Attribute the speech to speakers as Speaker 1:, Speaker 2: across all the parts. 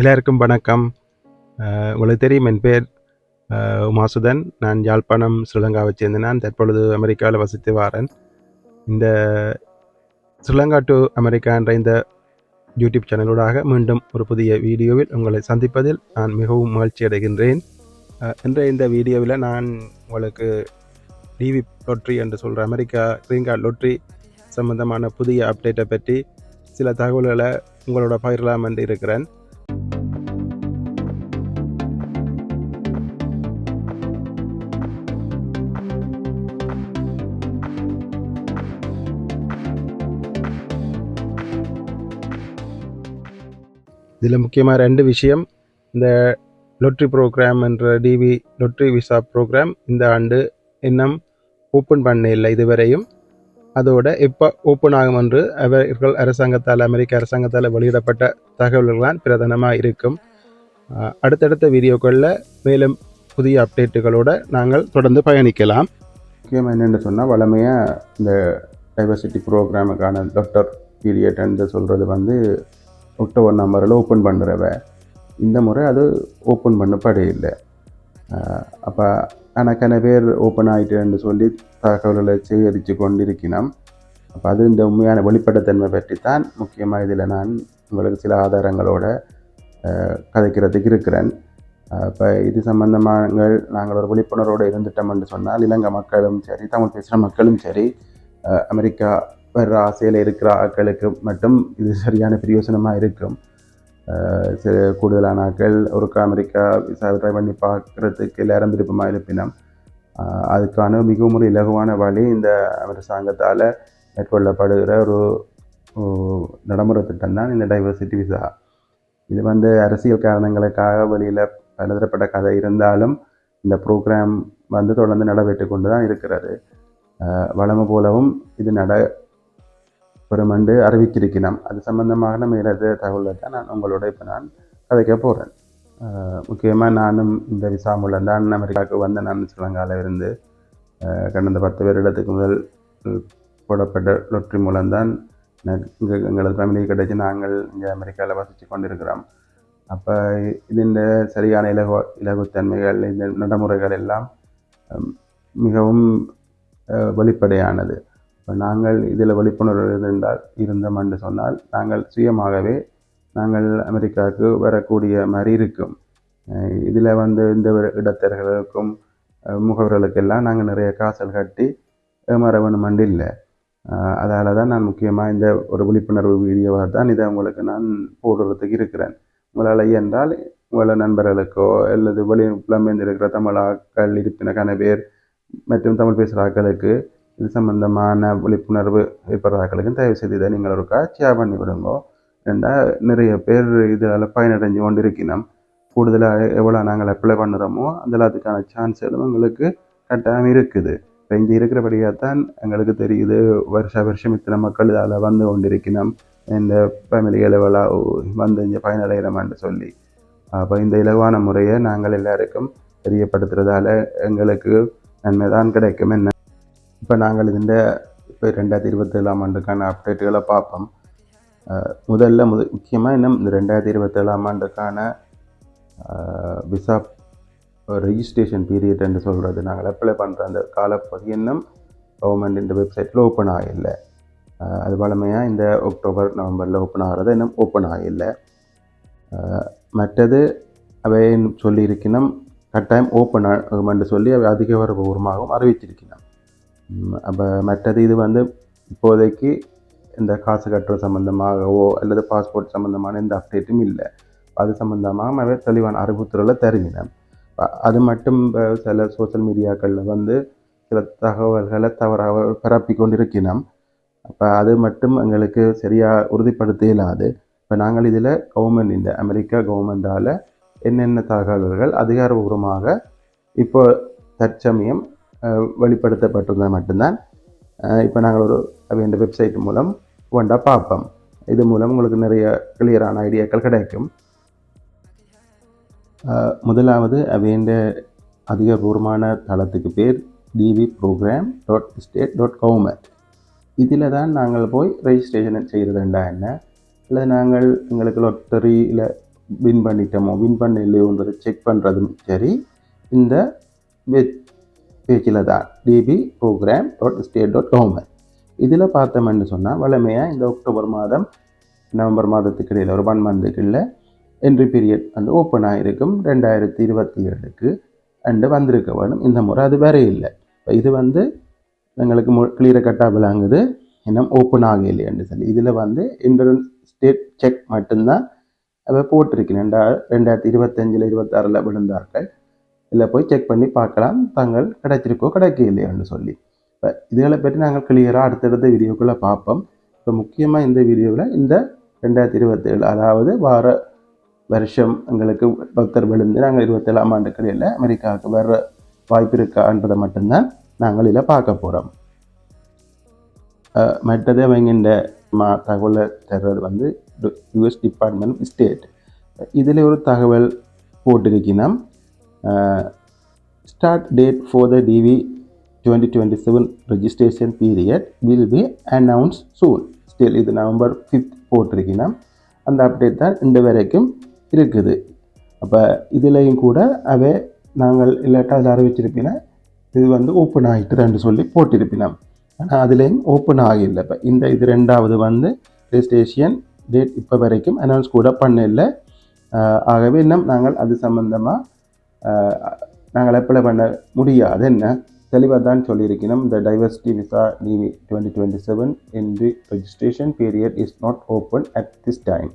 Speaker 1: எல்லாருக்கும் வணக்கம். உங்களுக்கு தெரியும் என் பேர் உமாசுதன். நான் யாழ்ப்பாணம் ஸ்ரீலங்காவை சேர்ந்த நான் தற்பொழுது அமெரிக்காவில் வசித்து வாரன். இந்த ஸ்ரீலங்கா டு அமெரிக்கா என்ற இந்த யூடியூப் சேனலூடாக மீண்டும் ஒரு புதிய வீடியோவில் உங்களை சந்திப்பதில் நான் மிகவும் மகிழ்ச்சி அடைகின்றேன். அஹ், இன்றைய இந்த வீடியோவில் நான் உங்களுக்கு டிவி லொட்ரி என்று சொல்கிற அமெரிக்கா கிரீன் கார்டு லொட்ரி சம்பந்தமான புதிய அப்டேட்டை பற்றி சில தகவல்களை உங்களோட பகிரலாம் என்று இருக்கிறேன். இதில் முக்கியமாக ரெண்டு விஷயம். இந்த லொட்ரி ப்ரோக்ராம் என்ற டிவி லொட்ரி விசா ப்ரோக்ராம் இந்த ஆண்டு இன்னும் ஓப்பன் பண்ண இல்லை இதுவரையும். அதோட இப்போ ஓப்பன் ஆகும் என்று அவர்கள் அரசாங்கத்தால் அமெரிக்க அரசாங்கத்தால் வெளியிடப்பட்ட தகவல்கள்தான் பிரதானமாக இருக்கும். அடுத்தடுத்த வீடியோக்களில் மேலும் புதிய அப்டேட்டுகளோடு நாங்கள் தொடர்ந்து பயணிக்கலாம். முக்கியமாக என்னென்னு சொன்னால் வளமையாக இந்த டைவர்சிட்டி ப்ரோக்ராமுக்கான டாக்டர் பீரியட் என்று சொல்கிறது வந்து அக்டோபர் நம்பரில் ஓப்பன் பண்ணுறவ இந்த முறை அது ஓப்பன் பண்ணப்படே இல்லை. அப்போ கணக்கான பேர் ஓப்பன் ஆகிட்டுன்னு சொல்லி தகவல்களை சேகரித்து கொண்டிருக்கணும் அப்போ அது இந்த உண்மையான வெளிப்படைத்தன்மை பற்றி தான் முக்கியமாக இதில் நான் உங்களுக்கு சில ஆதாரங்களோட கதைக்கிறதுக்கு இருக்கிறேன். இப்போ இது சம்பந்தமாக நாங்கள் ஒரு விழிப்புணர்வோடு இருந்துட்டோம் என்று சொன்னால் இலங்கை மக்களும் சரி தமிழ் பேசுகிற மக்களும் சரி அமெரிக்கா வர்ற ஆசையில் இருக்கிற ஆட்களுக்கு மட்டும் இது சரியான பிரயோசனமாக இருக்கும். சில கூடுதலான ஆட்கள் ஒரு அமெரிக்கா விசா ட்ரை பண்ணி பார்க்குறதுக்கு எல்லாரும் விருப்பமாக இருப்பினோம் அதுக்கான மிகவும் ஒரு இலகுவான வழி இந்த அரசாங்கத்தால் மேற்கொள்ளப்படுகிற ஒரு நடைமுறை திட்டம் தான் இந்த டைவர்சிட்டி விசா இது வந்து அரசியல் காரணங்களுக்காக வெளியில் எழுதப்பட்ட கதை இருந்தாலும் இந்த ப்ரோக்ராம் வந்து தொடர்ந்து நடைபெற்று கொண்டு தான் இருக்கிறது. வளமை போலவும் இது நட பெறும் என்று அறிவிச்சிருக்கிறோம் அது சம்பந்தமாக நம்ம இடது தகவலை தான் நான் உங்களோட இப்போ நான் கதைக்க போகிறேன் முக்கியமாக நானும் இந்த விசா மூலம் தான் அமெரிக்காவுக்கு வந்த நான் ஸ்ரீலங்காவில் இருந்து கடந்த பத்து வருடத்துக்கு முதல் போடப்பட்ட லொட்ரி மூலம்தான் இங்கே எங்களது ஃபேமிலி கிடைச்சி நாங்கள் இங்கே அமெரிக்காவில் வசித்து கொண்டிருக்கிறோம். அப்போ இந்த சரியான இலகு இலகுத்தன்மைகள் இந்த நடைமுறைகள் எல்லாம் மிகவும் வெளிப்படையானது. இப்போ நாங்கள் இதில் விழிப்புணர்வு இருந்தால் இருந்தோம் என்று சொன்னால் நாங்கள் சுயமாகவே நாங்கள் அமெரிக்காவுக்கு வரக்கூடிய மாதிரி இருக்கும். இதில் வந்து இந்த இடத்தர்களுக்கும் முகவர்களுக்கெல்லாம் நாங்கள் நிறைய காசல் கட்டி ஏமாற வேணுமெண்டு இல்லை. அதால் தான் நான் முக்கியமாக இந்த ஒரு விழிப்புணர்வு வீடியோவாக தான் இதை உங்களுக்கு நான் போடுறதுக்கு இருக்கிறேன். உங்களால் என்றால் உங்கள நண்பர்களுக்கோ அல்லது வெளி புலம்பெயர்ந்திருக்கிற தமிழாக்கள் இருப்பின ஆட்கள் இருப்பினக்கான பேர் மற்றும் தமிழ் பேசுகிற ஆக்களுக்கு இது சம்பந்தமான விழிப்புணர்வு ஏற்படுற தயவு செய்து இதை நீங்கள் ஒரு காட்சியாக பண்ணி விடுங்கோ. ரெண்டா நிறைய பேர் இதில் பயனடைஞ்சு கொண்டு இருக்கணும் கூடுதலாக எவ்வளோ நாங்கள் அப்ளை பண்ணுறோமோ அந்த எல்லாத்துக்கான சான்ஸ்களும் எங்களுக்கு கட்டாயம் இருக்குது. இப்போ இங்கே இருக்கிறபடியாக தான் எங்களுக்கு தெரியுது வருஷ வருஷம் இத்தனை மக்கள் இதால் வந்து கொண்டிருக்கணும் இந்த ஃபேமிலி இலவலாக வந்து இங்கே பயனடைகிறோம்னு சொல்லி. அப்போ இந்த இலவான முறையை நாங்கள் எல்லாருக்கும் தெரியப்படுத்துறதால எங்களுக்கு நன்மை தான் கிடைக்கும். என்ன இப்போ நாங்கள் இந்த இப்போ ரெண்டாயிரத்தி இருபத்தேழாம் ஆண்டுக்கான அப்டேட்டுகளை பார்ப்போம். முதல்ல முத முக்கியமாக இன்னும் இந்த ரெண்டாயிரத்தி இருபத்தேழாம் ஆண்டுக்கான விசா ரெஜிஸ்ட்ரேஷன் பீரியட் என்று சொல்கிறது நாங்கள் அப்ளை பண்ணுற அந்த காலப்பகுதி இன்னும் கவர்மெண்ட் இந்த வெப்சைட்டில் ஓப்பன் ஆகலை. அது வழமையாக இந்த அக்டோபர் நவம்பரில் ஓப்பன் ஆகிறது இன்னும் ஓப்பன் ஆகலை. மற்றது அவை சொல்லியிருக்கணும் கட்டாயம் ஓப்பன் ஆகுமென்று சொல்லி அவை அதிகாரபூர்வமாகவும் அறிவிச்சிருக்கணும் அப்போ மற்றது இது வந்து இப்போதைக்கு இந்த காசு கட்டுறது சம்மந்தமாகவோ அல்லது பாஸ்போர்ட் சம்மந்தமான எந்த அப்டேட்டும் இல்லை. அது சம்மந்தமாக அவர் தெளிவான அறிவுத்துறையில் தருகினேன் அது மட்டும் சில சோஷியல் மீடியாக்களில் வந்து சில தகவல்களை தவறாக பரப்பி கொண்டிருக்கணும் அப்போ அது மட்டும் எங்களுக்கு சரியாக உறுதிப்படுத்த இயலாது இப்போ நாங்கள் இதில் கவர்மெண்ட் இந்த அமெரிக்கா கவர்மெண்டால் என்னென்ன தகவல்கள் அதிகாரபூர்வமாக இப்போ தற்சமயம் வெளிப்படுத்தப்பட்டிருந்தால் மட்டும்தான் இப்போ நாங்கள் ஒரு இந்த வெப்சைட் மூலம் ஒன்றா பார்ப்போம். இது மூலம் உங்களுக்கு நிறைய கிளியரான ஐடியாக்கள் கிடைக்கும். முதலாவது அவைண்ட அதிகபூர்வமான தளத்துக்கு பேர் DV program dot state dot government இதில் தான் நாங்கள் போய் ரெஜிஸ்ட்ரேஷன் செய்கிறதுண்டா என்ன? இல்லை நாங்கள் எங்களுக்கு லொட்டரியில் வின் பண்ணிட்டோமோ வின் பண்ண இல்லையோன்றதை செக் பண்ணுறதும் சரி இந்த வெப் பேஜில் தான் DV program dot state dot government இதில் பார்த்தோம்னு சொன்னால் வளமையாக இந்த அக்டோபர் மாதம் நவம்பர் மாதத்துக்கு இடையில் ஒரு ஒன் மந்த்துக்குள்ள என்ட்ரி பீரியட் வந்து ஓப்பன் ஆகிருக்கும் ரெண்டாயிரத்தி இருபத்தி ஏழுக்கு அண்டு வந்திருக்க வேணும். இந்த முறை அது வேற இல்லை. இப்போ இது வந்து எங்களுக்கு மு கிளியரை கட்டாக விளாங்குது. இன்னும் ஓப்பன் ஆகலைன்னு சொல்லி. இதில் வந்து இன்டர்னல் ஸ்டேட் செக் மட்டும்தான் அதை போட்டிருக்கேன். ரெண்டா ரெண்டாயிரத்தி இருபத்தஞ்சில் இருபத்தாறில் விழுந்தார்கள். இதில் போய் செக் பண்ணி பார்க்கலாம். தாங்கள் கிடைச்சிருக்கோ கிடைக்கலையான்னு சொல்லி. இப்போ இதுகளை பற்றி நாங்கள் கிளியராக அடுத்தடுத்த வீடியோக்குள்ளே பார்ப்போம். இப்போ முக்கியமாக இந்த வீடியோவில் இந்த ரெண்டாயிரத்தி இருபத்தேழு அதாவது வார வருஷம் எங்களுக்கு பக்தர் விழுந்து நாங்கள் இருபத்தேழாம் ஆண்டு கடையில் அமெரிக்காவுக்கு வர்ற வாய்ப்பு இருக்கான்றதை மட்டும்தான் நாங்கள் இதில் பார்க்க போகிறோம் மற்றது அவங்க மா தகவலை தர்றது வந்து யுஎஸ் டிபார்ட்மெண்ட் ஸ்டேட். இதில் ஒரு தகவல் போட்டிருக்கணும் start date for the DV twenty twenty seven registration period will be announce soon still இது நவம்பர் ஃபிஃப்த் போட்டிருக்கீங்கன்னா அந்த அப்டேட் தான் இந்த வரைக்கும் இருக்குது. அப்போ இதுலேயும் கூட அவை நாங்கள் இல்லாட்டா அதை அறிவிச்சிருப்பினா இது வந்து ஓப்பன் ஆகிட்டுதான்னு சொல்லி போட்டிருப்பினோம் ஆனால் அதுலேயும் ஓப்பன் ஆகலை இப்போ இந்த இது ரெண்டாவது வந்து ரெஜிஸ்ட்ரேஷன் டேட் இப்போ வரைக்கும் அனௌன்ஸ் கூட பண்ணல ஆகவே இன்னும் நாங்கள் அது சம்பந்தமாக நாங்கள் அப்ளை பண்ண முடியாது என்ன தெளிவாக தான் சொல்லியிருக்கணும் இந்த diversity visa DV twenty twenty seven in the registration period is not open at this time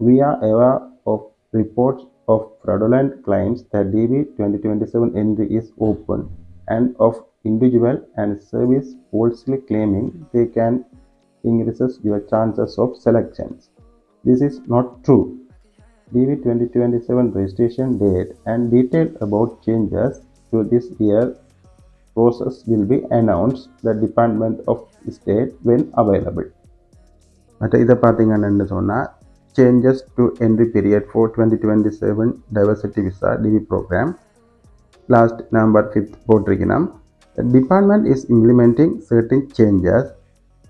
Speaker 1: We are aware of reports of fraudulent claims that DB 2027 entry is open and of individual and service falsely claiming they can increases your chances of selections. This is not true. DB 2027 registration date and detail about changes to this year process will be announced the Department of State when available. மற்ற இதை பார்த்தீங்கன்னு சொன்னால் changes to entry period for twenty twenty seven diversity visa DV program last November fifth போட்டிருக்கணும் department is implementing certain changes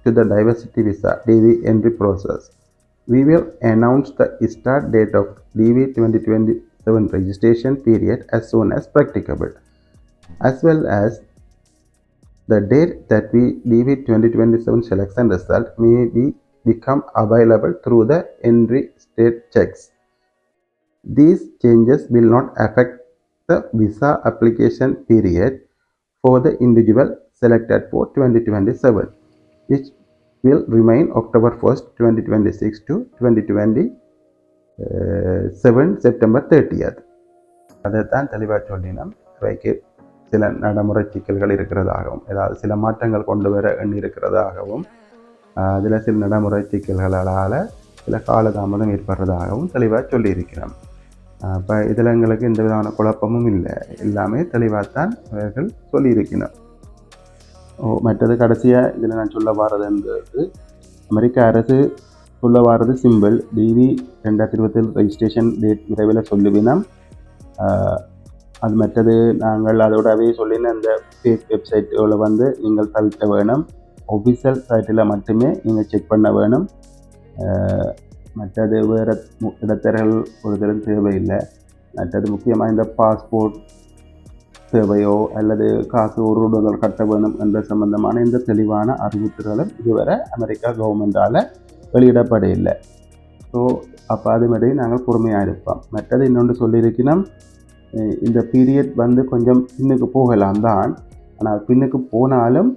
Speaker 1: to the diversity visa DV entry process we will announce the start date of DV 2027 registration period as soon as practicable, as well as the date that we DV 2027 selection result may be become available through the entry state checks. These changes will not affect the visa application period for the individual selected for 2027, which will remain October 1st, 2026 to 2027 September 30th. தான் தெளிவாக சொல்லினோம். இவைக்கு சில நடைமுறை சிக்கல்கள் இருக்கிறதாகவும் ஏதாவது சில மாற்றங்கள் கொண்டு வர எண்ணி இருக்கிறதாகவும் அதில் சில நடைமுறை சிக்கல்களால் சில காலதாமதம் ஏற்படுறதாகவும் தெளிவாக சொல்லியிருக்கிறோம். அப்போ இதில் எங்களுக்கு எந்த விதமான குழப்பமும் இல்லை. எல்லாமே தெளிவாகத்தான் அவர்கள் சொல்லியிருக்கணும் மற்றது கடைசியாக இதில் நான் சொல்ல வாரது அமெரிக்க அரசு சொல்ல வாரது சிம்பிள் டிவி ரெண்டாயிரத்தி இருபத்தில் ரெஜிஸ்ட்ரேஷன் டேட் விரைவில் சொல்லுவினம். அது மற்றது நாங்கள் அதோடவே சொல்லின அந்த ஃபேக் வெப்சைட்டில் வந்து நீங்கள் தவிர்க்க வேணும். ஒஃபிஷியல் சைட்டில் மட்டுமே நீங்கள் செக் பண்ண வேணும். மற்றது வேறு இடத்தர்கள் ஒரு தரம் தேவையில்லை. மற்றது முக்கியமாக இந்த பாஸ்போர்ட் சேவையோ அல்லது காசு ஒரு ரூபாய்கள் கட்ட வேணும் என்ற சம்பந்தமான இந்த தெளிவான அறிவிப்புகளும் இதுவரை அமெரிக்கா கவர்மெண்டால் வெளியிடப்பட இல்லை. ஸோ அப்போ அது மாதிரி நாங்கள் பொறுமையாக இருப்போம். மற்றது இன்னொன்று சொல்லியிருக்கணும் இந்த பீரியட் வந்து கொஞ்சம் பின்னுக்கு போகலாம் தான். ஆனால் பின்னுக்கு போனாலும்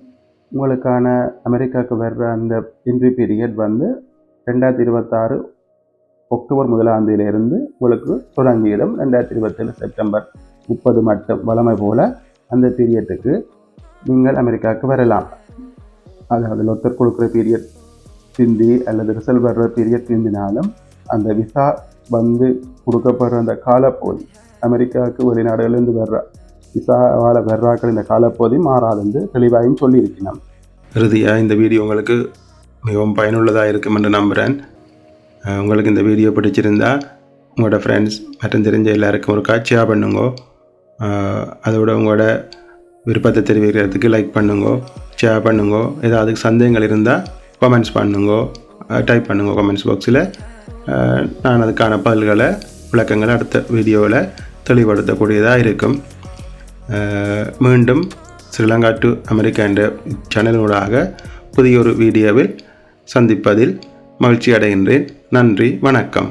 Speaker 1: உங்களுக்கான அமெரிக்காவுக்கு வர்ற அந்த இன்ட்ரி பீரியட் வந்து ரெண்டாயிரத்தி இருபத்தாறு அக்டோபர் முதலாம் தேதியிலிருந்து உங்களுக்கு தொடங்கியிடும் ரெண்டாயிரத்தி இருபத்தேழு செப்டம்பர் முப்பது மட்டும் வளமை போல் அந்த பீரியட்டுக்கு நீங்கள் அமெரிக்காவுக்கு வரலாம். அதாவது ஒருத்தர் கொடுக்குற பீரியட் திந்தி அல்லது ரிசல்ட் வர்ற பீரியட் திந்தினாலும் அந்த விசா வந்து கொடுக்கப்படுற அந்த காலப்போதி அமெரிக்காவுக்கு வெளிநாடுகளிலிருந்து வர்ற விசாவால் வர்றாக்கள் இந்த காலப்போதி மாறாதுன்னு தெளிவாகவும் சொல்லியிருக்கணும் இறுதியாக இந்த வீடியோ உங்களுக்கு மிகவும் பயனுள்ளதாக இருக்கும் என்று நம்புகிறேன் உங்களுக்கு இந்த வீடியோ பிடிச்சிருந்தா உங்களோட ஃப்ரெண்ட்ஸ் மற்றும் தெரிஞ்ச எல்லாருக்கும் ஒரு காட்சியாக பண்ணுங்க. அதோட உங்களோட விருப்பத்தை தெரிவிக்கிறதுக்கு லைக் பண்ணுங்கோ ஷேர் பண்ணுங்கோ ஏதாவது சந்தேகங்கள் இருந்தால் கமெண்ட்ஸ் பண்ணுங்கோ டைப் பண்ணுங்க கமெண்ட்ஸ் பாக்ஸில் நான் அதுக்கான பதில்களை விளக்கங்களை அடுத்த வீடியோவில் தெளிவுபடுத்தக்கூடியதாக இருக்கும். மீண்டும் ஸ்ரீலங்கா டு அமெரிக்கா என்ற சேனலூடாக புதிய ஒரு வீடியோவில் சந்திப்பதில் மகிழ்ச்சி அடைகின்றேன் நன்றி வணக்கம்.